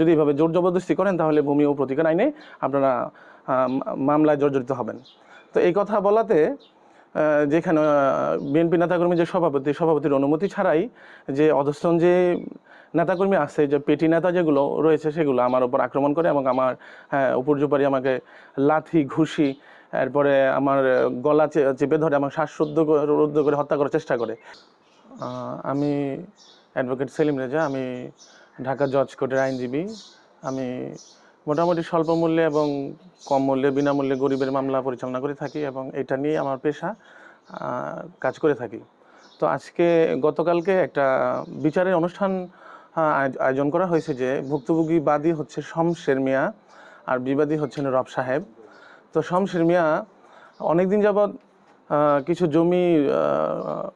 যদি এভাবে জোর জবরদস্তি করেন তাহলে ভূমি ও প্রতিকার আইনে আপনারা মামলায় জর্জরিত হবেন। তো এই কথা বলাতে যেখানে বিএনপি নেতাকর্মী যে সভাপতি সভাপতির অনুমতি ছাড়াই যে অধস্তন যে নেতাকর্মী আছে যে পেটি নেতা যেগুলো রয়েছে সেগুলো আমার উপর আক্রমণ করে এবং আমার হ্যাঁ, উপর্যুপারি আমাকে লাথি ঘুষি এরপরে আমার গলা চেপে ধরে আমার শ্বাসরুদ্ধ রুদ্ধ করে হত্যা করার চেষ্টা করে। আমি অ্যাডভোকেট সেলিম রেজা আমি ঢাকা জজ কোর্টের আইনজীবী। আমি মোটামুটি স্বল্প মূল্যে এবং কম মূল্যে, বিনামূল্যে গরিবের মামলা পরিচালনা করে থাকি এবং এটা নিয়ে আমার পেশা কাজ করে থাকি। তো আজকে গতকালকে একটা বিচারের অনুষ্ঠান আয়োজন করা হয়েছে যে ভুক্তভোগী বাদী হচ্ছে শমশের মিয়া আর বিবাদী হচ্ছেন রব সাহেব। তো শমশের মিয়া অনেকদিন যাবৎ কিছু জমি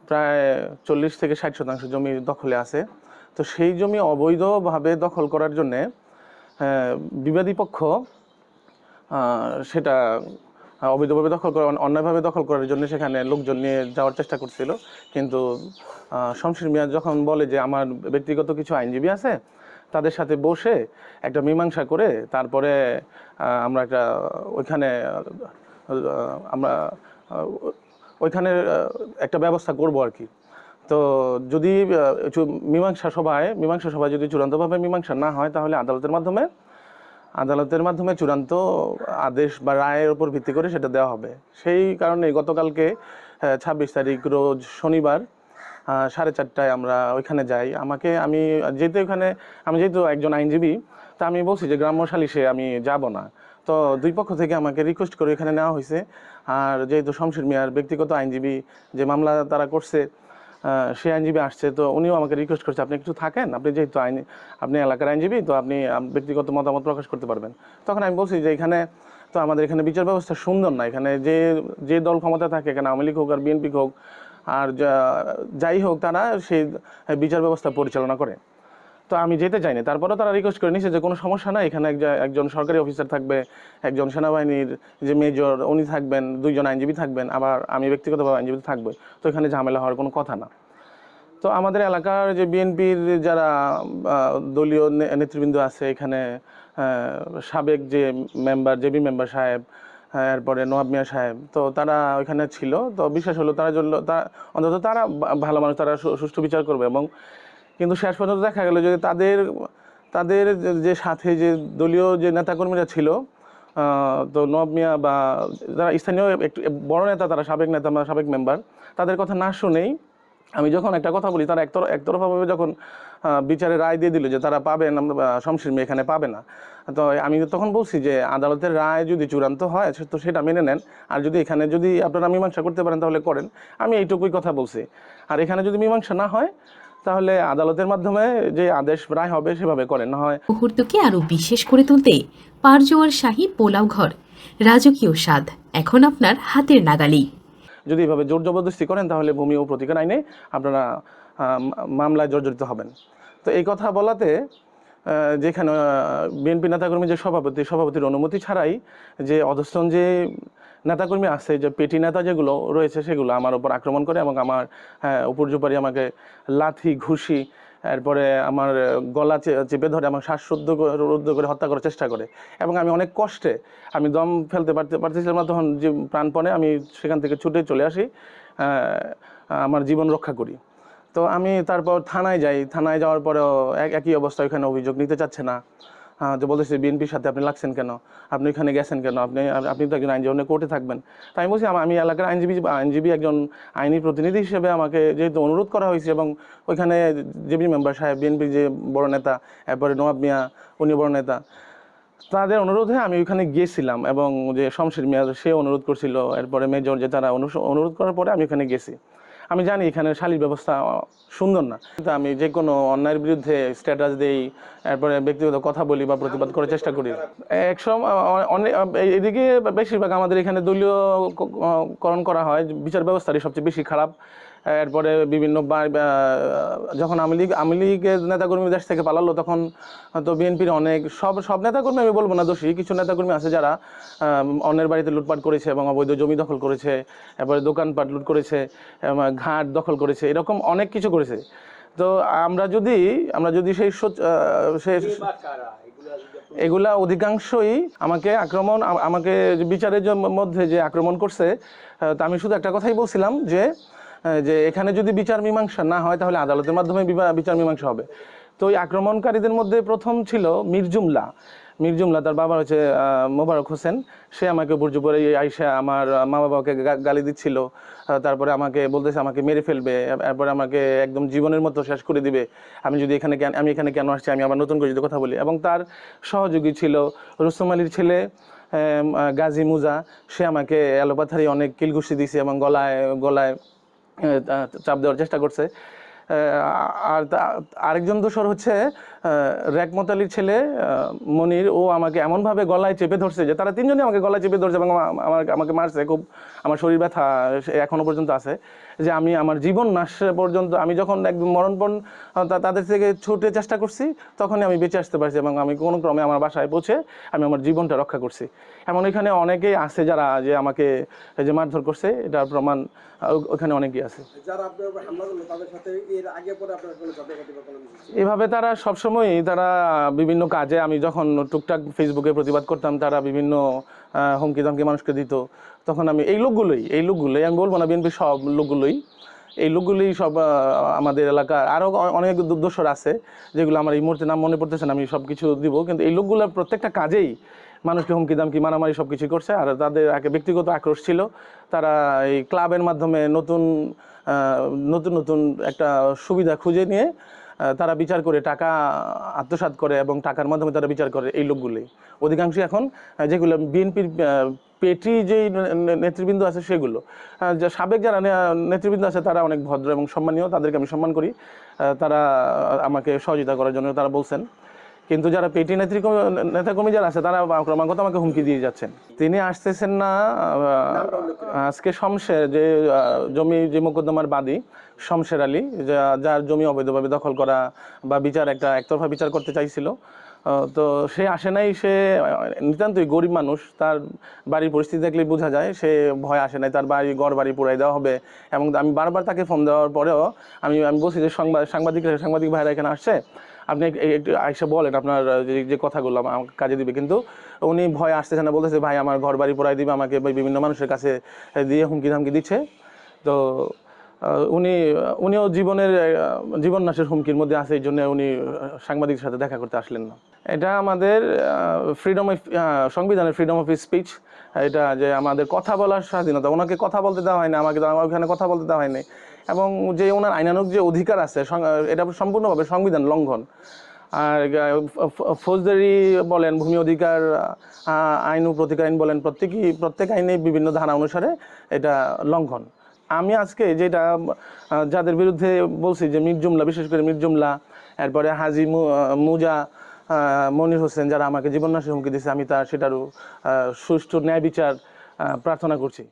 প্রায় চল্লিশ থেকে ষাট শতাংশ জমি দখলে আছে। তো সেই জমি অবৈধভাবে দখল করার জন্যে বিবাদী পক্ষ সেটা অবৈধভাবে দখল করা, অন্যায়ভাবে দখল করার জন্য সেখানে লোকজন নিয়ে যাওয়ার চেষ্টা করছিল। কিন্তু শমশের মিয়া যখন বলে যে আমার ব্যক্তিগত কিছু আইনজীবী আছে, তাদের সাথে বসে একটা মীমাংসা করে তারপরে আমরা একটা ওইখানে আমরা ওইখানে একটা ব্যবস্থা করব আর কি। তো যদি মীমাংসা সভায় মীমাংসা সভায় যদি চূড়ান্তভাবে মীমাংসা না হয়, তাহলে আদালতের মাধ্যমে আদালতের মাধ্যমে চূড়ান্ত আদেশ বা রায়ের উপর ভিত্তি করে সেটা দেওয়া হবে। সেই কারণে গতকালকে ছাব্বিশ তারিখ রোজ শনিবার সাড়ে চারটায় আমরা ওইখানে যাই। আমাকে আমি যেহেতু ওখানে আমি যেহেতু একজন আইনজীবী, তা আমি বলছি যে গ্রাম্য সালিশে আমি যাব না। তো দুই পক্ষ থেকে আমাকে রিকোয়েস্ট করে এখানে নেওয়া হয়েছে। আর যেহেতু শমশের মিয়ার ব্যক্তিগত আইনজীবী যে মামলা তারা করছে সে আইনজীবী আসছে, তো উনিও আমাকে রিকোয়েস্ট করছে, আপনি কিছু থাকেন? আপনি যেহেতু আইন, আপনি এলাকার আইনজীবী, তো আপনি ব্যক্তিগত মতামত প্রকাশ করতে পারবেন। তখন আমি বলছি যে, এখানে তো আমাদের এখানে বিচার ব্যবস্থা সুন্দর না। এখানে যে যে দল ক্ষমতা থাকে, এখানে আওয়ামী লীগ হোক আর বিএনপি হোক, আর যাই হোক তারা সেই বিচার ব্যবস্থা পরিচালনা করে। তো আমি যেতে চাইনি। তারপরেও তারা রিকোয়েস্ট করে নিছে যে, কোনো সমস্যা নাই, এখানে একজন- সরকারি অফিসার থাকবে, একজন সেনাবাহিনীর যে মেজর উনি থাকবেন, দুইজন আইনজীবী থাকবেন, আবার আমি ব্যক্তিগতভাবে আইনজীবী থাকবে। তো এখানে ঝামেলা হওয়ার কোনো কথা না। তো আমাদের এলাকার যে বিএনপির যারা দলীয় নেতৃবৃন্দ আছে, এখানে সাবেক যে মেম্বার জেবি মেম্বার সাহেব এরপরে নওয়াব মিয়া সাহেব, তো তারা ওইখানে ছিল। তো বিশ্বাস হলো তারা জন্য, তা- অন্তত তারা ভালো মানুষ, তারা সুষ্ঠু বিচার করবে এবং কিন্তু শেষ পর্যন্ত দেখা গেল যে তাদের তাদের যে- সাথে যে দলীয় যে নেতাকর্মীরা ছিল তো নব মিয়া বা যারা স্থানীয় একটু বড় নেতা তারা সাবেক নেতা বা সাবেক মেম্বার তাদের কথা না শুনেই আমি যখন একটা কথা বলি তারা একতর একতরফাভাবে যখন বিচারে রায় দিয়ে দিল যে তারা পাবেন আহ, মেয়ে এখানে পাবে না। তো আমি তখন বলছি যে আদালতের রায় যদি চূড়ান্ত হয় তো সেটা মেনে নেন। আর যদি এখানে যদি আপনারা মীমাংসা করতে পারেন তাহলে করেন। আমি এইটুকুই কথা বলছি। আর এখানে যদি মীমাংসা না হয় তাহলে আদালতের মাধ্যমে যে আদেশ রায় হবে সেভাবে করেন না হয় মুহূর্তকে আরও বিশেষ করে তুলতে পারজোয়ার শাহী পোলাও ঘর। রাজকীয় স্বাদ এখন আপনার হাতের নাগালি যদি এভাবে জোর জবরদস্তি করেন তাহলে ভূমি ও প্রতিকার আইনে আপনারা মামলায় জর্জরিত হবেন। তো এই কথা বলাতে যেখানে বিএনপি নেতাকর্মী যে সভাপতি সভাপতির অনুমতি ছাড়াই যে অধস্তন যে নেতাকর্মী আছে যে পেটি নেতা যেগুলো রয়েছে সেগুলো আমার উপর আক্রমণ করে এবং আমার হ্যাঁ, উপর্যুপারি আমাকে লাথি ঘুষি এরপরে আমার গলা চেপে ধরে আমার শ্বাসরুদ্ধ রুদ্ধ করে হত্যা করার চেষ্টা করে এবং আমি অনেক কষ্টে আমি দম ফেলতে পারতে পারতেছিলাম না তখন যে প্রাণপণে আমি সেখান থেকে ছুটে চলে আসি আমার জীবন রক্ষা করি। তো আমি তারপর থানায় যাই থানায় যাওয়ার পরেও এক- একই অবস্থা ওখানে অভিযোগ নিতে চাচ্ছে না। যে বলতেছে বিএনপির সাথে আপনি লাগছেন কেন? আপনি এখানে গেছেন কেন? আপনি আপনি তো একজন আইনজীবী কোর্টে থাকবেন। তাই আমি বলছি, আম- এলাকার আইনজীবী আইনজীবী একজন আইনি প্রতিনিধি হিসেবে আমাকে যেহেতু অনুরোধ করা হয়েছে এবং ওইখানে জেবি মেম্বার সাহেব, বিএনপির যে বড় নেতা, এরপরে নওয়াব মিয়া উনি বড় নেতা, তাদের অনুরোধে আমি ওইখানে গিয়েছিলাম এবং যে শমশের মিয়া, সে অনুরোধ করছিল। এরপরে মেজর যে তারা অনুরোধ করার পরে আমি ওখানে গেছি। আমি জানি এখানে শালীর ব্যবস্থা সুন্দর না। কিন্তু আমি যে কোনো অন্যায়ের বিরুদ্ধে স্ট্যাটাস দেই, এরপরে ব্যক্তিগত কথা বলি বা প্রতিবাদ করার চেষ্টা করি। এক সময় এদিকে বেশিরভাগ আমাদের এখানে দলীয়করণ করণ করা হয়, বিচার ব্যবস্থাটি সবচেয়ে বেশি খারাপ। এরপরে বিভিন্ন যখন আওয়ামী লীগ আওয়ামী লীগের নেতাকর্মী দেশ থেকে পালালো তখন তো বিএনপির অনেক সব সব নেতাকর্মী আমি বলব না দোষী। কিছু নেতাকর্মী আছে যারা অন্যের বাড়িতে লুটপাট করেছে এবং অবৈধ জমি দখল করেছে এরপরে দোকানপাট লুট করেছে ঘাট দখল করেছে এরকম অনেক কিছু করেছে। তো আমরা যদি আমরা যদি সেই সেই এগুলা অধিকাংশই আমাকে আক্রমণ আমাকে বিচারের মধ্যে যে আক্রমণ করছে তা আমি শুধু একটা কথাই বলছিলাম যে যে এখানে যদি বিচার মীমাংসা না হয়, তাহলে আদালতের মাধ্যমে বিচার মীমাংসা হবে। তো ওই আক্রমণকারীদের মধ্যে প্রথম ছিল মির্জুমলা মির্জুমলা তার বাবা হচ্ছে মোবারক হোসেন। সে আমাকে বুর্জু পরে আইসা আমার মা বাবাকে গালি দিচ্ছিল। তারপরে আমাকে বলতেছে, আমাকে মেরে ফেলবে। এরপরে আমাকে একদম জীবনের মতো শেষ করে দিবে। আমি যদি এখানে কেন আমি এখানে কেন আসছি? আমি আবার নতুন করে যদি কথা বলি। এবং তার সহযোগী ছিল রুস্তম আলীর ছেলে গাজী মুজা। সে আমাকে অ্যালোপাথারি অনেক কিলঘুষি দিছে এবং গলায় গলায় চাপ দেওয়ার চেষ্টা করছে। আর আরেকজন দোষর হচ্ছে র্যাকমত আলীর ছেলে মনির। ও আমাকে এমনভাবে গলায় চেপে ধরছে যে তারা তিনজনই আমাকে গলায় চেপে ধরছে এবং আমার আমাকে মারছে। খুব আমার শরীর ব্যথা সে এখনও পর্যন্ত আছে। যে আমি আমার জীবন নাশ পর্যন্ত, আমি যখন একদম মরণপণ তাদের থেকে ছুটে চেষ্টা করছি, তখনই আমি বেঁচে আসতে পারছি এবং আমি কোনো ক্রমে আমার বাসায় পৌঁছে আমি আমার জীবনটা রক্ষা করছি। এমন এখানে অনেকেই আছে যারা যে আমাকে যে মারধর করছে, এটার প্রমাণ ওখানে অনেকেই আছে। যারা আপনার হামলা করল, তাদের সাথে আগে? এভাবে তারা সবসময়ই তারা বিভিন্ন কাজে, আমি যখন টুকটাক ফেসবুকে প্রতিবাদ করতাম, তারা বিভিন্ন হুমকি ধমকি মানুষকে দিত তখন আমি, এই লোকগুলোই এই লোকগুলোই, আমি বলব না বিএনপি সব লোকগুলোই, এই লোকগুলোই সব আমাদের এলাকার আরও অনেক দো- দোসর আছে, যেগুলো আমার এই মুহূর্তে নাম মনে পড়তেছে না, আমি সব কিছু দিব, কিন্তু এই লোকগুলোর প্রত্যেকটা কাজেই মানুষকে হুমকি দামকি মারামারি সব কিছু করছে, আর তাদের একে ব্যক্তিগত আক্রোশ ছিল তারা এই ক্লাবের মাধ্যমে নতুন নতুন নতুন একটা সুবিধা খুঁজে নিয়ে তারা বিচার করে, টাকা আত্মসাৎ করে এবং টাকার মাধ্যমে তারা বিচার করে এই লোকগুলোই অধিকাংশ এখন যেগুলো বিএনপির পেটি যেই নেতৃবৃন্দ আছে সেগুলো। যে সাবেক যারা নেতৃবৃন্দ আছে তারা অনেক ভদ্র এবং সম্মানীয়, তাদেরকে আমি সম্মান করি। তারা আমাকে সহযোগিতা করার জন্য তারা বলছেন। কিন্তু যারা পেটি নেত্রী নেতা কর্মী যারা আছে, তারা ক্রমাগত আমাকে হুমকি দিয়ে যাচ্ছেন। তিনি আসতেছেন না আজকে শমশের যে জমি যে মোকদ্দমার বাদী, শমশের আলী যার জমি অবৈধভাবে দখল করা বা বিচার একটা একতরফা বিচার করতে চাইছিল। তো সে আসে নাই, সে নিতান্তই গরিব মানুষ। তার বাড়ির পরিস্থিতি দেখলেই বোঝা যায়, সে ভয় আসে নাই, তার বাড়ি, ঘর বাড়ি পুরাই দেওয়া হবে। এবং আমি বারবার তাকে ফোন দেওয়ার পরেও আমি আমি বলছি যে সংবাদ সাংবাদিক সাংবাদিক ভাইরা এখানে আসছে আপনি এক- একটু আইসা বলেন আপনার যে কথাগুলো আমাকে কাজে দিবে। কিন্তু উনি ভয় আসতেছে না, বলতেছে, ভাই, আমার ঘর বাড়ি পড়াই দিবে, আমাকে বিভিন্ন মানুষের কাছে দিয়ে হুমকি ধামকি দিচ্ছে। তো উনি, উনিও জীবনের জীবন নাশের হুমকির মধ্যে আছে, এই জন্য উনি সাংবাদিকের সাথে দেখা করতে আসলেন না। এটা আমাদের ফ্রিডম অফ সংবিধানের ফ্রিডম অফ স্পিচ এটা যে আমাদের কথা বলার স্বাধীনতা, ওনাকে কথা বলতে দেওয়া হয়নি, আমাকে আমার ওখানে কথা বলতে দেওয়া হয়নি। এবং যে ওনার আইনানুক যে অধিকার আছে এটা সম্পূর্ণভাবে সংবিধান লঙ্ঘন। আর ফৌজদারি বলেন, ভূমি অধিকার আইন ও প্রতিকার আইন বলেন, প্রত্যেকই, প্রত্যেক আইনে বিভিন্ন ধারা অনুসারে এটা লঙ্ঘন। আমি আজকে যেটা যাদের বিরুদ্ধে বলছি যে মির্জুমলা বিশেষ করে মির্জুমলা এরপরে হাজি মুজা মনির হোসেন যারা আমাকে জীবননাশের হুমকি দিয়েছে, আমি তার সেটারও সুষ্ঠু ন্যায় বিচার প্রার্থনা করছি।